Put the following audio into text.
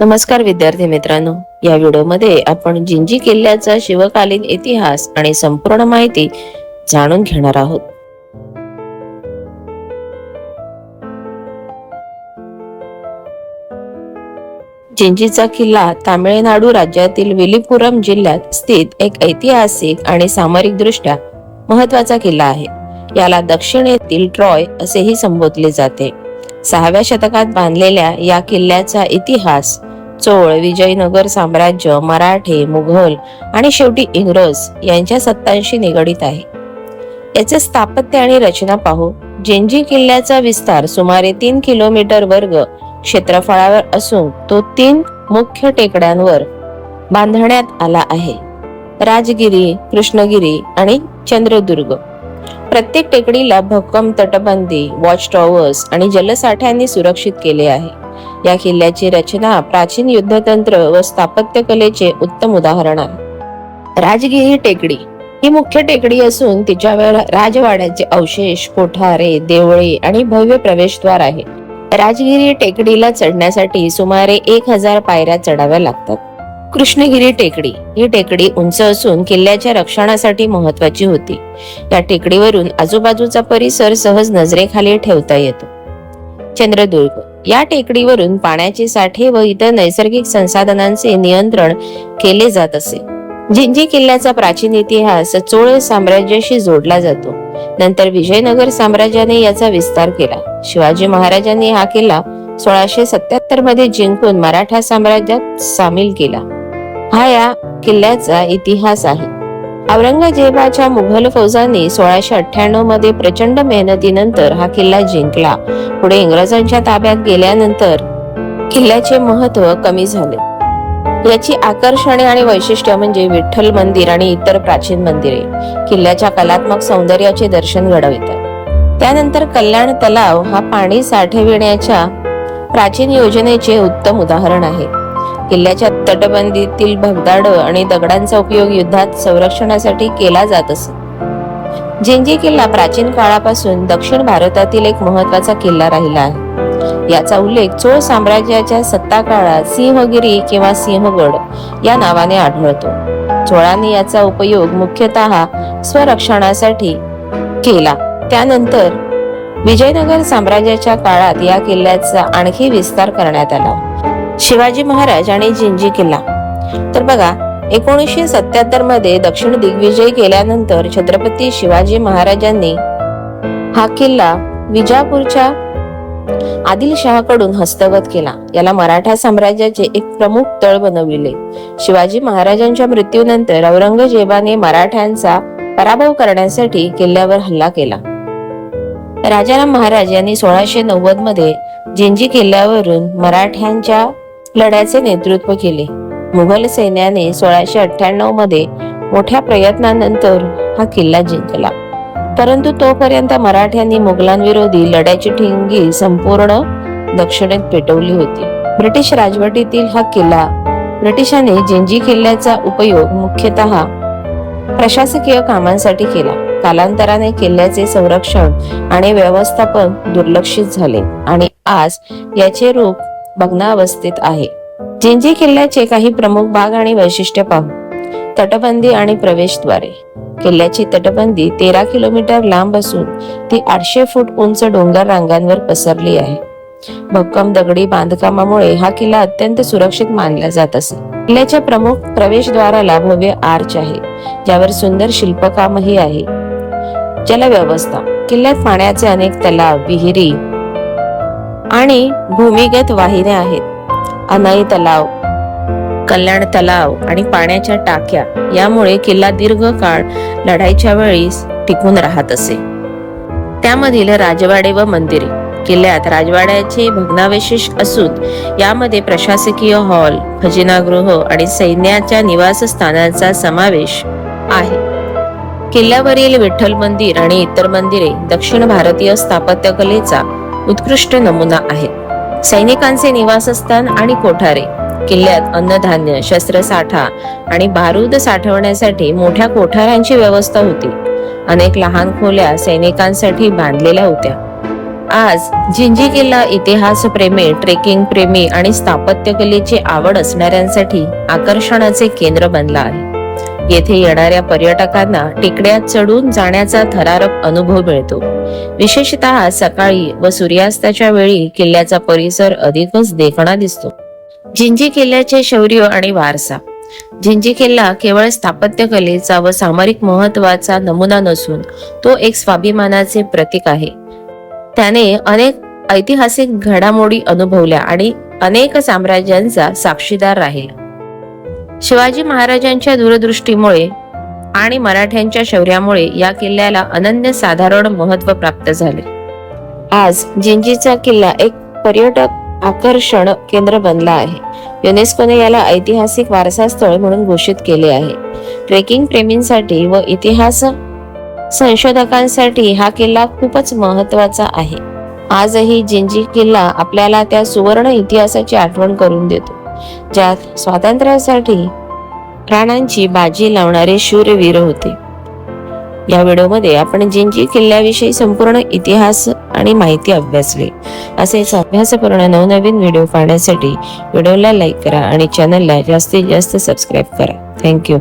नमस्कार विद्यार्थी मित्रांनो. या व्हिडिओमध्ये आपण जिंजी किल्ल्याचा शिवकालीन इतिहास आणि संपूर्ण माहिती जाणून घेणार आहोत. जिंजीचा किल्ला तामिळनाडू राज्यातील विलीपुरम जिल्ह्यात स्थित एक ऐतिहासिक आणि सामरिक दृष्ट्या महत्त्वाचा किल्ला आहे. याला दक्षिणेतील ट्रॉय असेही संबोधले जाते. सहाव्या शतकात बांधलेल्या या किल्ल्याचा इतिहास चोळ विजयनगर साम्राज्य मराठे मुघल आणि शेवटी इंग्रज यांच्या सत्तांशी निगडित आहे. याचे स्थापत्य आणि रचना पाहू जेंजी किल्ल्याचा विस्तार सुमारे तीन किलोमीटर वर्ग क्षेत्रफळावर असून तो तीन मुख्य टेकड्यांवर बांधण्यात आला आहे. राजगिरी कृष्णगिरी आणि चंद्रदुर्ग. प्रत्येक टेकडीला भक्कम तटबंदी वॉच टॉवर्स आणि जलसाठ्यांनी सुरक्षित केले आहे. या किल्ल्याची रचना प्राचीन युद्धतंत्र व स्थापत्य कलेचे उत्तम उदाहरण आहे. राजगिरी टेकडी ही मुख्य टेकडी असून तिच्यावर राजवाड्याचे अवशेष कोठारे देवळे आणि भव्य प्रवेशद्वार आहे. राजगिरी टेकडीला चढण्यासाठी सुमारे एक हजार पायऱ्या चढाव्या लागतात. कृष्णगिरी टेकडी. ही टेकडी उंच असून किल्ल्याच्या रक्षणासाठी महत्वाची होती. या टेकडीवरून आजूबाजूचा परिसर सहज नजरेखाली ठेवता येतो. चंद्रदुर्ग. या टेकडीवरून पाण्याचे साठे व इतर नैसर्गिक संसाधनांचे नियंत्रण केले जात असे. जिंजी किल्ल्याचा प्राचीन इतिहास चोळ साम्राज्याशी जोडला जातो. नंतर विजयनगर साम्राज्याने याचा विस्तार केला. शिवाजी महाराजांनी हा किल्ला सोळाशे सत्याहत्तरमध्ये जिंकून मराठा साम्राज्यात सामील केला. हा या किल्ल्याचा इतिहास आहे. औरंगजेबाच्या मुघल फौजांनी सोळाशे अठ्ठ्याण्णवमध्ये प्रचंड मेहनतीनंतर हा किल्ला जिंकला. पुढे इंग्रजांच्या ताब्यात गेल्यानंतर किल्ल्याचे महत्त्व कमी झाले. याची आकर्षणे आणि वैशिष्ट्य म्हणजे विठ्ठल मंदिर आणि इतर प्राचीन मंदिरे किल्ल्याच्या कलात्मक सौंदर्याचे दर्शन घडवितात. त्यानंतर कल्याण तलाव हा पाणी साठविण्याच्या प्राचीन योजनेचे उत्तम उदाहरण आहे. किल्ल्याच्या तटबंदीतील भगदाड आणि दगडांचा उपयोग युद्धात संरक्षणासाठी केला जात असे. जिंजी किल्ला प्राचीन काळापासून दक्षिण भारतातील एक महत्त्वाचा किल्ला राहिला आहे. याचा उल्लेख चोळ साम्राज्याच्या सत्ता काळात सिंहगिरी किंवा सिंहगड या नावाने आढळतो. चोळांनी याचा उपयोग मुख्यतः स्वरक्षणासाठी केला. त्यानंतर विजयनगर साम्राज्याच्या काळात या किल्ल्याचा आणखी विस्तार करण्यात आला. शिवाजी महाराज आणि जिंजी किल्ला. तर बघा एकोणीसशे सत्याहत्तरमध्ये दक्षिण दिग्विजय केल्यानंतर छत्रपती शिवाजी महाराजांनी हा किल्ला विजापूरच्या आदिलशहाकडून हस्तगत केला. याला मराठा साम्राज्याचे एक प्रमुख तळ बनविले. शिवाजी महाराजांच्या मृत्यूनंतर औरंगजेबाने मराठ्यांचा पराभव करण्यासाठी किल्ल्यावर हल्ला केला. राजाराम महाराज यांनी सोळाशे नव्वदमध्ये जिंजी किल्ल्यावरून मराठ्यांच्या लढ्याचे नेतृत्व केले. मुघल सैन्याने सोळाशे अठ्ठ्याण्णवमध्ये मोठ्या प्रयत्नानंतर हा किल्ला जिंकला. परंतु तोपर्यंत मराठ्यांनी मुघलांविरोधी लढ्याची ठिंगी संपूर्ण दक्षिणेत पेटवली होती. ब्रिटिश राजवटीतील हा किल्ला ब्रिटिशांनी जिंजी किल्ल्याचा उपयोग मुख्यतः प्रशासकीय कामांसाठी केला. कालांतराने किल्ल्याचे संरक्षण आणि व्यवस्थापन दुर्लक्षित झाले आणि आज याचे रूप भग्नावस्थेत आहे. जिंजी किल्ल्याचे काही प्रमुख भाग आणि वैशिष्ट्य पाहू. तटबंदी आणि प्रवेशद्वारे. किल्ल्याची तटबंदी तेरा किलोमीटर लांब असून ती आठशे फूट उंच डोंगर रांगांवर पसरली आहे. भक्कम दगडी बांधकामामुळे हा किल्ला अत्यंत सुरक्षित मानला जात असे. किल्ल्याच्या प्रमुख प्रवेशद्वाराला भव्य आर्च आहे ज्यावर सुंदर शिल्पकामही आहे. जलव्यवस्था. किल्ल्यात पाण्याचे अनेक तलाव विहिरी आणि भूमिगत वाहिन्या आहेत. अनाई तलाव कल्याण तलाव आणि पाण्याच्या टाक्या यामुळे किल्ला दीर्घकाळ लढाईच्या वेळी टिकून राहत असे. त्यामधील राजवाडे व मंदिरे किल्ल्यात राजवाड्याचे भग्नावशेष असून यामध्ये प्रशासकीय हॉल खजिनागृह आणि सैन्याच्या निवासस्थानांचा समावेश आहे. किल्ल्यावरील विठ्ठल मंदिर आणि इतर मंदिरे दक्षिण भारतीय स्थापत्यकलेचा उत्कृष्ट नमुना आहेत सैनिकांचे निवासस्थान आणि कोठारे किल्ल्यात अन्नधान्य शस्त्रसाठा आणि बारूद साठवण्यासाठी मोठ्या कोठाऱ्यांची व्यवस्था होती. अनेक लहान खोल्या सैनिकांसाठी बांधलेल्या होत्या. आज जिंजी किल्ला इतिहास प्रेमी ट्रेकिंग प्रेमी आणि स्थापत्य कलेची आवड असणाऱ्यांसाठी आकर्षणाचे केंद्र बनला आहे. येथे येणाऱ्या पर्यटकांना टेकड्यात चढून जाण्याचा थरारक अनुभव मिळतो. विशेषतः सकाळी व सूर्यास्ताच्या वेळी किल्ल्याचा परिसर अधिकच देखणा दिसतो. जिंजी किल्ल्याचे शौर्य आणि वारसा. जिंजी किल्ला केवळ स्थापत्य कलेचा व सामरिक महत्त्वाचा नमुना नसून तो एक स्वाभिमानाचे प्रतीक आहे. त्याने अनेक ऐतिहासिक घडामोडी अनुभवल्या आणि अनेक साम्राज्यांचा साक्षीदार राहिला. शिवाजी महाराजांच्या दूरदृष्टीमुळे आणि मराठ्यांच्या शौर्यामुळे या किल्ल्याला अनन्य साधारण महत्त्व प्राप्त झाले. आज जिंजीचा किल्ला एक पर्यटक आकर्षण केंद्र बनला आहे. युनेस्कोने याला ऐतिहासिक वारसा स्थळ म्हणून घोषित केले आहे. ट्रेकिंग प्रेमींसाठी व इतिहास संशोधकांसाठी हा किल्ला खूपच महत्त्वाचा आहे. आजही जिंजी किल्ला आपल्याला त्या सुवर्ण इतिहासाची आठवण करून देतो. ज्यात स्वातंत्र्यासाठी प्राणांची बाजी लावणारे शूरवीर होते. या व्हिडिओमध्ये आपण जिंजी किल्ल्याविषयी संपूर्ण इतिहास आणि माहिती अभ्यासली. असेच अभ्यासपूर्ण नवनवीन व्हिडिओ पाहण्यासाठी व्हिडिओला लाईक करा आणि चॅनलला जास्तीत जास्त सबस्क्राईब करा. थँक्यू.